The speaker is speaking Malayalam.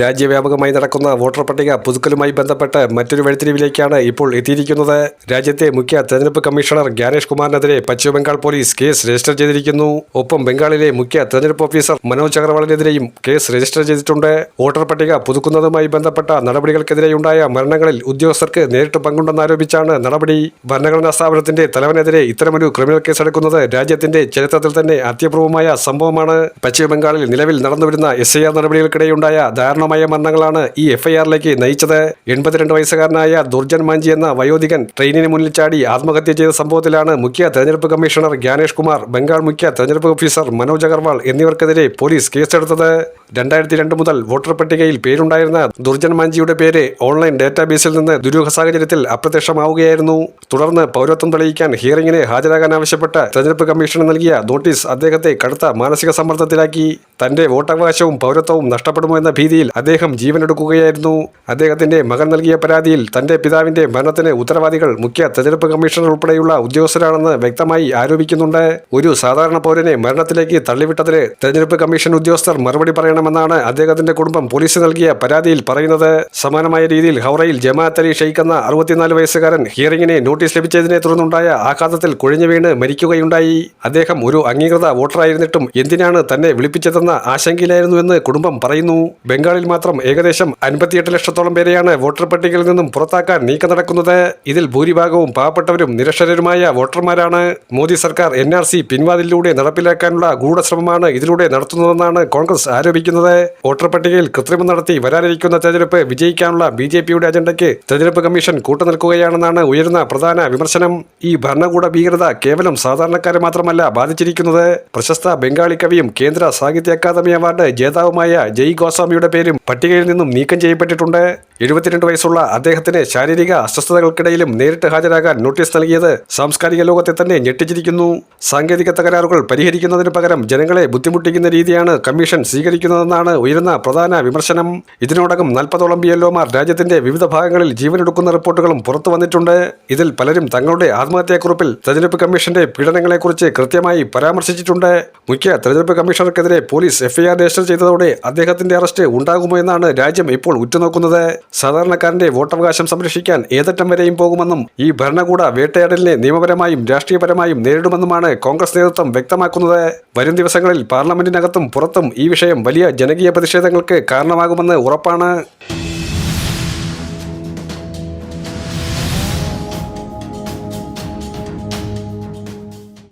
രാജ്യവ്യാപകമായി നടക്കുന്ന വോട്ടർ പട്ടിക പുതുക്കലുമായി ബന്ധപ്പെട്ട് മറ്റൊരു വഴിത്തിരിവിലേക്കാണ് ഇപ്പോൾ എത്തിയിരിക്കുന്നത്. രാജ്യത്തെ മുഖ്യ തെരഞ്ഞെടുപ്പ് കമ്മീഷണർ ജ്ഞാനേഷ് കുമാറിനെതിരെ പശ്ചിമബംഗാൾ പോലീസ് കേസ് രജിസ്റ്റർ ചെയ്തിരിക്കുന്നു. ഒപ്പം ബംഗാളിലെ മുഖ്യ തെരഞ്ഞെടുപ്പ് ഓഫീസർ മനോജ് അഗർവാളിനെതിരെയും കേസ് രജിസ്റ്റർ ചെയ്തിട്ടുണ്ട്. വോട്ടർ പട്ടിക പുതുക്കുന്നതുമായി ബന്ധപ്പെട്ട നടപടികൾക്കെതിരെയുണ്ടായ മരണങ്ങളിൽ ഉദ്യോഗസ്ഥർക്ക് നേരിട്ട് പങ്കുണ്ടെന്നാരോപിച്ചാണ് നടപടി. ഭരണഘടനാ സ്ഥാപനത്തിന്റെ തലവനെതിരെ ഇത്തരമൊരു ക്രിമിനൽ കേസെടുക്കുന്നത് രാജ്യത്തിന്റെ ചരിത്രത്തിൽ തന്നെ അത്യപൂർവമായ സംഭവമാണ്. പശ്ചിമബംഗാളിൽ നിലവിൽ നടന്നുവരുന്ന എസ് ഐ ആർ നടപടികൾക്കിടെയുണ്ടായ ദാരുണമായ മരണങ്ങളാണ് ഈ എഫ്ഐആറിലേക്ക് നയിച്ചത്. എൺപത്തിരണ്ട് വയസ്സുകാരനായ ദുർജൻ മാഞ്ചി എന്ന വയോധികൻ ട്രെയിനിന് മുന്നിൽ ചാടി ആത്മഹത്യ ചെയ്ത സംഭവത്തിലാണ് മുഖ്യ തെരഞ്ഞെടുപ്പ് കമ്മീഷണർ ജ്ഞാനേഷ് കുമാർ ബംഗാൾ മുഖ്യ തെരഞ്ഞെടുപ്പ് ഓഫീസർ മനോജ് അഗർവാൾ എന്നിവർക്കെതിരെ പോലീസ് കേസെടുത്തത്. രണ്ടായിരത്തി രണ്ട് മുതൽ വോട്ടർ പട്ടികയിൽ പേരുണ്ടായിരുന്ന ദുർജൻ മാഞ്ചിയുടെ പേര് ഓൺലൈൻ ഡാറ്റാബേസിൽ നിന്ന് ദുരൂഹ സാഹചര്യത്തിൽ അപ്രത്യക്ഷമാവുകയായിരുന്നു. തുടർന്ന് പൗരത്വം തെളിയിക്കാൻ ഹിയറിംഗിന് ഹാജരാകാൻ ആവശ്യപ്പെട്ട തെരഞ്ഞെടുപ്പ് കമ്മീഷന് നൽകിയ നോട്ടീസ് അദ്ദേഹത്തെ കടുത്ത മാനസിക സമ്മർദ്ദത്തിലാക്കി. തന്റെ വോട്ടവകാശവും പൗരത്വവും നഷ്ടപ്പെടുമോ എന്ന ഭീതിയിൽ അദ്ദേഹം ജീവനെടുക്കുകയായിരുന്നു. അദ്ദേഹത്തിന്റെ മകൻ നൽകിയ പരാതിയിൽ തന്റെ പിതാവിന്റെ മരണത്തിന് ഉത്തരവാദികൾ മുഖ്യ തെരഞ്ഞെടുപ്പ് കമ്മീഷണർ ഉൾപ്പെടെയുള്ള ഉദ്യോഗസ്ഥരാണെന്ന് വ്യക്തമായി ആരോപിക്കുന്നുണ്ട്. ഒരു സാധാരണ പൗരനെ മരണത്തിലേക്ക് തള്ളിവിട്ടതിന് തെരഞ്ഞെടുപ്പ് കമ്മീഷൻ ഉദ്യോഗസ്ഥർ മറുപടി പറയണമെന്നാണ് അദ്ദേഹത്തിന്റെ കുടുംബം പോലീസ് നൽകിയ പരാതിയിൽ പറയുന്നത്. സമാനമായ രീതിയിൽ ഹൗറയിൽ ജമാഅത്ത് അലി ഷെയ്ഖ് എന്ന അറുപത്തിനാല് വയസ്സുകാരൻ ഹിയറിംഗിന് നോട്ടീസ് ലഭിച്ചതിനെ തുടർന്നുണ്ടായ ആഘാതത്തിൽ കുഴഞ്ഞു വീണ് മരിക്കുകയുണ്ടായി. അദ്ദേഹം ഒരു അംഗീകൃത വോട്ടറായിരുന്നിട്ടും എന്തിനാണ് തന്നെ വിളിപ്പിച്ചതെന്ന ആശങ്കയിലായിരുന്നുവെന്ന് കുടുംബം പറയുന്നു. ബംഗാളിൽ മാത്രം ഏകദേശം അൻപത്തിയെട്ട് ലക്ഷത്തോളം പേരെയാണ് വോട്ടർ പട്ടികയിൽ നിന്നും പുറത്താക്കാൻ നീക്കം നടക്കുന്നത്. ഇതിൽ ഭൂരിഭാഗവും പാവപ്പെട്ടവരും നിരക്ഷരരുമായ വോട്ടർമാരാണ്. മോദി സർക്കാർ എൻ ആർ സി പിൻവാതിലൂടെ നടപ്പിലാക്കാനുള്ള ഗൂഢശ്രമമാണ് ഇതിലൂടെ നടത്തുന്നതെന്നാണ് കോൺഗ്രസ് ആരോപിക്കുന്നത്. വോട്ടർ പട്ടികയിൽ കൃത്രിമം നടത്തി വരാനിരിക്കുന്ന തെരഞ്ഞെടുപ്പ് വിജയിക്കാനുള്ള ബി ജെ പിയുടെ അജണ്ടയ്ക്ക് തെരഞ്ഞെടുപ്പ് കമ്മീഷൻ കൂട്ടുനിൽക്കുകയാണെന്നാണ് ഉയരുന്ന പ്രധാന വിമർശനം. ഈ ഭരണകൂട ഭീകരത കേവലം സാധാരണക്കാരെ മാത്രമല്ല ബാധിച്ചിരിക്കുന്നത്. പ്രശസ്ത ബംഗാളി കവിയും കേന്ദ്ര സാഹിത്യ അക്കാദമി അവാർഡ് ജേതാവുമായ ജയ് ഗോസ്വാമിയുടെ പേരും പട്ടികയിൽ നിന്നും നീക്കം ചെയ്യപ്പെട്ടിട്ടുണ്ട്. എഴുപത്തിരണ്ട് വയസ്സുള്ള അദ്ദേഹത്തിന് ശാരീരിക അസ്വസ്ഥതകൾക്കിടയിലും നേരിട്ട് ഹാജരാകാൻ നോട്ടീസ് നൽകിയത് സാംസ്കാരിക ലോകത്തെ തന്നെ ഞെട്ടിച്ചിരിക്കുന്നു. സാങ്കേതിക തകരാറുകൾ പരിഹരിക്കുന്നതിന് പകരം ജനങ്ങളെ ബുദ്ധിമുട്ടിക്കുന്ന രീതിയാണ് കമ്മീഷൻ സ്വീകരിക്കുന്നതെന്നാണ് ഉയരുന്ന പ്രധാന വിമർശനം. ഇതിനോടകം നാൽപ്പതോളം ബി എൽഒമാർ രാജ്യത്തിന്റെ വിവിധ ഭാഗങ്ങളിൽ ജീവനെടുക്കുന്ന റിപ്പോർട്ടുകളും പുറത്തു വന്നിട്ടുണ്ട്. ഇതിൽ പലരും തങ്ങളുടെ ആത്മഹത്യാക്കുറിപ്പിൽ തെരഞ്ഞെടുപ്പ് കമ്മീഷന്റെ പീഡനങ്ങളെക്കുറിച്ച് കൃത്യമായി പരാമർശിച്ചിട്ടുണ്ട്. മുഖ്യ തെരഞ്ഞെടുപ്പ് കമ്മീഷണർക്കെതിരെ പോലീസ് എഫ്ഐആർ രജിസ്റ്റർ ചെയ്തതോടെ അദ്ദേഹത്തിന്റെ അറസ്റ്റ് ഉണ്ടാകുമോ എന്നാണ് രാജ്യം ഇപ്പോൾ ഉറ്റുനോക്കുന്നത്. സാധാരണക്കാരന്റെ വോട്ടവകാശം സംരക്ഷിക്കാൻ ഏതറ്റം വരെയും പോകുമെന്നും ഈ ഭരണകൂട വേട്ടയാടലിനെ നിയമപരമായും രാഷ്ട്രീയപരമായും നേരിടുമെന്നുമാണ് കോൺഗ്രസ് നേതൃത്വം വ്യക്തമാക്കുന്നത്. വരും ദിവസങ്ങളിൽ പാർലമെന്റിനകത്തും പുറത്തും ഈ വിഷയം വലിയ ജനകീയ പ്രതിഷേധങ്ങൾക്ക് കാരണമാകുമെന്ന് ഉറപ്പാണ്.